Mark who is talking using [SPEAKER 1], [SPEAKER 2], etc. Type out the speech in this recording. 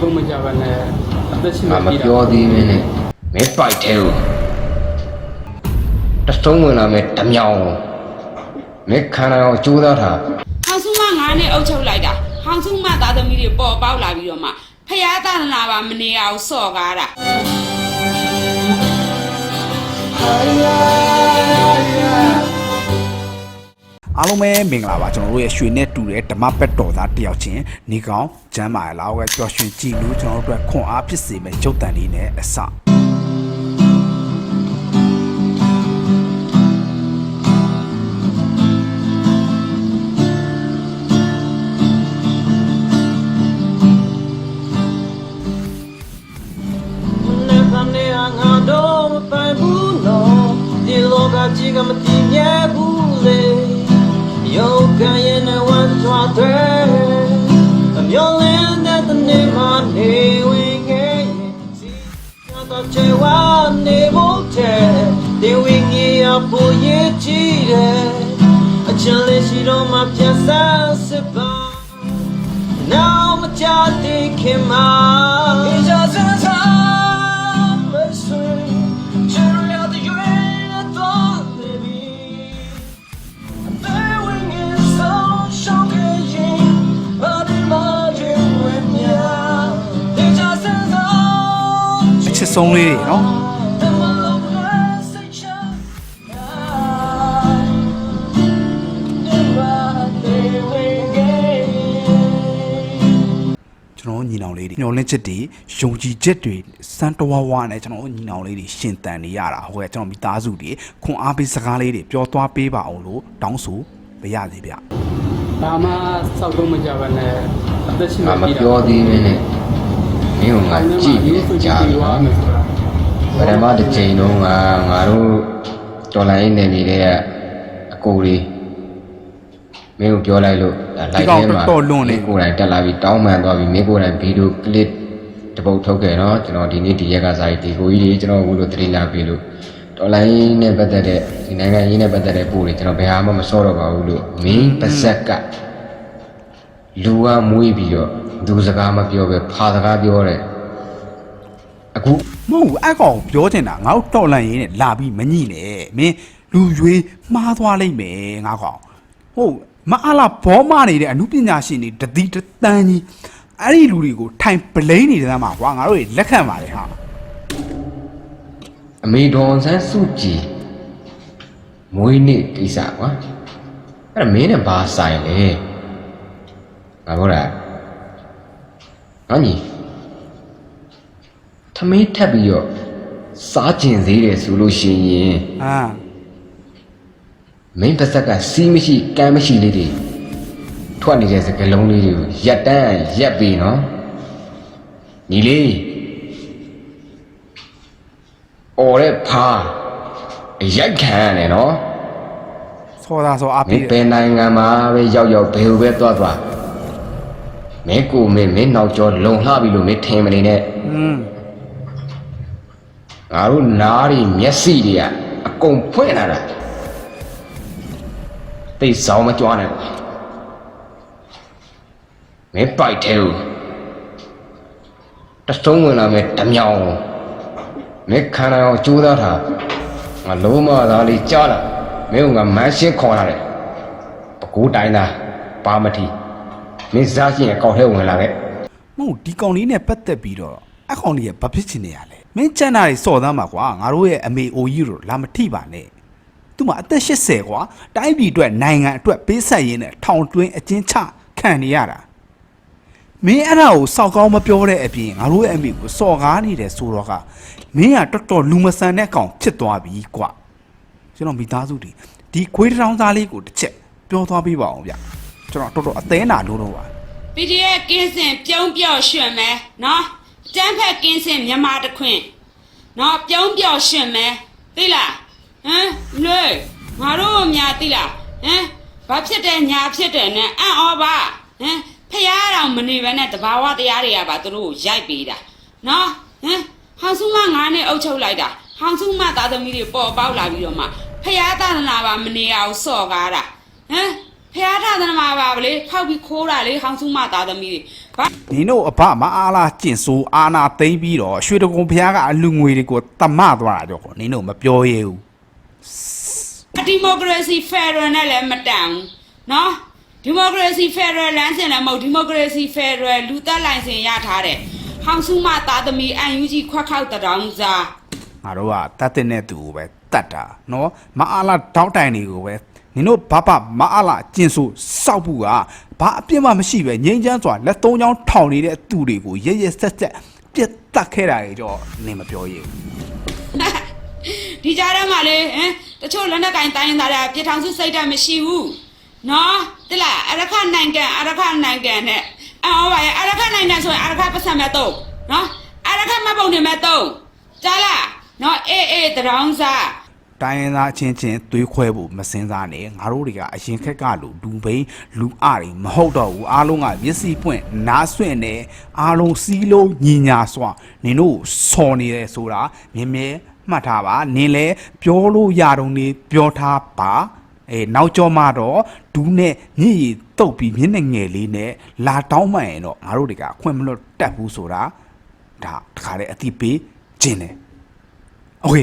[SPEAKER 1] ကုန်မကြပါနဲ့အသက်ရှင်
[SPEAKER 2] ငါမ
[SPEAKER 1] နေပြီ
[SPEAKER 2] ပြောသေးမင်းနဲ့မင်းပိုက်သေးဘူးတဆုံးဝင်လာမယ်ဓမြောင်မင်းခန္ဓာကိုကြိုးစားထား
[SPEAKER 3] ဟောင်စုမငါနဲ့အုပ်ချုပ်လိုက်တာဟောင်စုမသားသမီးတွေပေါ်ပေါက်လာပြီးတော့မှဖျားသားနာပါမနေအောင်စော့ကားတာ
[SPEAKER 4] အားလုံးပဲမင်္ဂလာပါကျွန်တော်တို့ရဲ့ရွှေနဲ့တူတဲ့ဓမ္မပက်တော်သားတယောက်ချင်းနေကောင်ကျမ်းမာရလားဝဲပျော်ရွှင်ကြည်လို့ကျွန်တော်တို့အတွက်ခွန်အားဖြစ်စေမယ့်ရုပ်တံလေးနဲ့အစ
[SPEAKER 5] နဲ့ဖန်နေငါတော့မပိုင်ဘူးနော်ဒီလောကကြီးကမတည် တော့ချေဝါနေဖို့တဲ့ဒီဝင်းကြီးအဖို့ရဲ့ချီတဲ့အချင်လေးရှိတော့မှပြန်ဆန်းစစ်ပါ Now my child thinking my
[SPEAKER 4] ဆုံးလေးတွေနော်
[SPEAKER 5] The love message Yeah
[SPEAKER 4] ကျွန်တော်ညီနောင်လေးတွေညှော်လင့်ချက်တွေယုံကြည်ချက်တွေစမ်းတဝါဝါနဲ့ကျွန်တော်ညီနောင်လေးတွေရှင်တန်နေရတာဟုတ်ကဲ့ကျွန်တော်မိသားစုတွေခွန်အားပေးစကားလေးတွေပြောသွားပေးပါအောင်လို့တောင်းဆိုပရစေဗျ
[SPEAKER 1] ဒါမှစောက်ကုန်မကြပါနဲ့အသက်ရှင်
[SPEAKER 2] ငါ
[SPEAKER 1] နေ
[SPEAKER 2] မ
[SPEAKER 1] ပြီ
[SPEAKER 2] ပြောသေးမင်းနဲ့ မင်းကငါကြည့်ပြီးကြားပြီနော်
[SPEAKER 1] မယ်ဆိုတာ
[SPEAKER 2] ပထမတစ်ချိန်တုန်းကငါတို့တော်လိုင်းနေနေတဲ့အကိုတွေမင်းကိုပြောလိုက်လို့ဒါလိုက်ထဲမှာကိုယ်တိုင်တက်လာပြီးတောင်းပန်သွားပြီးမင်းကိုယ်တိုင်ဗီဒီယိုကလစ်တစ်ပုတ်ထုတ်ခဲ့နော်ကျွန်တော်ဒီနေ့ဒီရက်ကစားပြီးဒီကိုကြီးတွေကျွန်တော်ဘုလို့တတိလာပြီလို့တော်လိုင်းနဲ့ပတ်သက်တဲ့ဒီနိုင်ငံရေးနဲ့ပတ်သက်တဲ့ပို့တွေကျွန်တော်ဘယ်ဟာမှမစောတော့ပါဘူးလို့မင်းပါဇက်က လူကမွေးပြီးတော့သူစကားမပြောပဲဖာစကားပြောတယ်အခု
[SPEAKER 4] မဟုတ်ဘူးအဲ့ကောင်ပြောချင်တာငါတို့တော်လန့်ရင်းနဲ့လာပြီးမညိနဲ့မင်းလူရွေးမှားသွားလိမ့်မယ်ငါကောင်ဟုတ်မအားလာဘောမနေတဲ့အမှုပညာရှင်တွေတတိတတန်းကြီးအဲ့ဒီလူတွေကိုထိုင်ပလိန်နေတဲ့မှာကွာငါတို့တွေလက်ခံပါလေဟာ
[SPEAKER 2] အမေဒေါ်ဆန်းစုကြည်မွေးနေ့ကိစ္စကွာအဲ့ဒါမင်းနဲ့ဘာဆိုင်လဲ ငါပြောတာငါညီသမီးထပ်ပြီးတော့စားကျင်သေးတယ်ဆိုလို့ရှိရင်
[SPEAKER 4] အာ
[SPEAKER 2] မင်းပါဇက်ကစီးမရှိကမ်းမရှိလေးတွေထွက်နေတဲ့စကလုံးလေးတွေကိုရက်တန်းရက်ပြီးနော်ညီလေးအော်တဲ့ဖာအရိုက်ခံရတယ်နော်
[SPEAKER 4] ဆောတာဆောအား
[SPEAKER 2] မ
[SPEAKER 4] ပေး
[SPEAKER 2] င်း
[SPEAKER 4] တယ်
[SPEAKER 2] ဘယ်နိုင်ငံမှာပဲရောက်ရောက်ဘယ်လိုပဲသွားသွား မင်းကိုမင်းမင်းနောက်ကျော်လုံလှပြီလို့မင်းထင်မနေနဲ့
[SPEAKER 4] อืม
[SPEAKER 2] ငါတို့နားတွေမျက်စိတွေကအကုန်ဖွင့်လာတာသိဆောင်မကြွားနဲ့ကွာမင်းပိုက်သေးဘူးတဆုံးဝင်လာမယ်ဓမြောင်မင်းခန္ဓာကိုကြိုးစားထားငါလုံးမသားလေးကြားလာမင်းကငါမန်းရှင်းခေါ်လာတယ်ပကူတိုင်းသားပါမထီ မင်းစားချင်းအကောက်ထဲဝင်လာခဲ့
[SPEAKER 4] မဟုတ်ဒီကောင်လေးနဲ့ပတ်သက်ပြီးတော့အကောင်လေးကဘာဖြစ်ချင်နေရလဲမင်းကြံ့တာတွေစော်သားမှာကွာငါတို့ရဲ့အမေအိုကြီးတို့လာမထိပါနဲ့သူမအသက်80ကွာတိုင်းပြည်အတွက်နိုင်ငံအတွက်ပေးဆက်ရင်းနဲ့ထောင်တွင်းအကျဉ်းချခံနေရတာမင်းအဲ့ဒါကိုစောက်ကောင်းမပြောတဲ့အပြင်ငါတို့ရဲ့အမေကိုစော်ကားနေတယ်ဆိုတော့ကမင်းကတော်တော်လူမဆန်တဲ့ကောင်ဖြစ်သွားပြီကွာကျွန်တော်မိသားစုတွေဒီခွေးတောင်သားလေးကိုတစ်ချက်ပြောသွားပေးပါအောင်ဗျ ကျွန်တော်တော်တော်အသေးနာလို့တော့ပါ
[SPEAKER 3] PDF ကင်းစင်ပြုံးပြော့ရွှင်မယ်နော်ကျန်းဖက်ကင်းစင်မြန်မာတခွင်နော်ပြုံးပြော့ရွှင်မယ်သိလားဟမ်လွေငါတို့အများသိလားဟမ်ဘာဖြစ်တယ်ညာဖြစ်တယ်နဲ့အံ့ဩပါဟမ်ဖះတော်မနေဘဲနဲ့တဘာဝတရားတွေကပါသူတို့ကိုရိုက်ပေးတာနော်ဟမ်ဟောင်စုမငါနဲ့အုပ်ချုပ်လိုက်တာဟောင်စုမသားသမီးတွေပေါ်ပေါက်လာပြီးတော့မှဖះသားနာပါမနေအောင်စော့ကားတာဟမ် ဖះထာသနာမှာပါဗလေဖောက်ပြီးခိုးတာလေဟောင်းစုမသားသမီးတွေဘာ
[SPEAKER 4] နင်တို့အဘမအားလားကျင့်ဆိုးအာနာသိမ့်ပြီးတော့ရွှေတကုံဖျားကအလူငွေတွေကိုတမသွားတာကြောင့်နင်တို့မပြောရဲဘူး
[SPEAKER 3] ဒီမိုကရေစီဖက်ဒရယ်နဲ့လည်းမတန်ဘူးနော်ဒီမိုကရေစီဖက်ဒရယ်လမ်းစဉ်လည်းမဟုတ်ဒီမိုကရေစီဖက်ဒရယ်လူသက်လိုင်စင်ရထားတဲ့ဟောင်စုမသားသမီးအန်ယူဂျီခွက်ခောက်တတောင်းစား
[SPEAKER 4] ငါတို့ကတတ်တဲ့နဲ့သူကိုပဲတတ်တာနော်မအားလားတောင်းတိုင်တွေကိုပဲ နင်တို့ဘာဘာမအားလားကျင့်ဆိုးစောက်ဘူးကဘာအပြစ်မှမရှိပဲငြိမ်းချမ်းစွာလက်သုံးချောင်းထောင်နေတဲ့သူတွေကိုရရဆက်ဆက်ပြတ်တက်ခဲ့တာတွေကြောနင်မပြောရဲဘူး
[SPEAKER 3] ဒီကြားထဲမှာလေဟမ်တချို့လက်နက်ကင်တိုင်းသားတွေပြထောင်စုစိတ်ဓာတ်မရှိဘူးနော်တလားအရခနိုင်ငံအရခနိုင်ငံနဲ့အော်ပါရဲ့အရခနိုင်ငံဆိုရင်အရခပတ်စံမဲ့တော့နော်အရခမပုံနေမဲ့တော့ကြားလားနော်အေးအေးတရောင်းစား
[SPEAKER 4] တိုင်းရင်းသားအချင်းချင်းသွေးခွဲဖို့မစင်စားနဲ့ငါတို့တွေကအရင်ခက်ကလူလူဘိန်းလူအတွေမဟုတ်တော့ဘူးအားလုံးကမျက်စိပွင့်နားဆွင့်နေအားလုံးစီးလုံးညီညာစွာနင်တို့စော်နေတယ်ဆိုတာမြင်မြဲမှတ်ထားပါနင်လည်းပြောလို့ရတော့နေပြောထားပါအဲနောက်ကျော်မှတော့ဒူးနဲ့ညစ်ရီတုတ်ပြီးမျက်နှာငယ်လေးနဲ့လာတောင်းမှန်ရင်တော့ငါတို့တွေကအခွင့်မလွတ်တတ်ဘူးဆိုတာဒါတခါလေအတိပေးခြင်းတယ်โอเค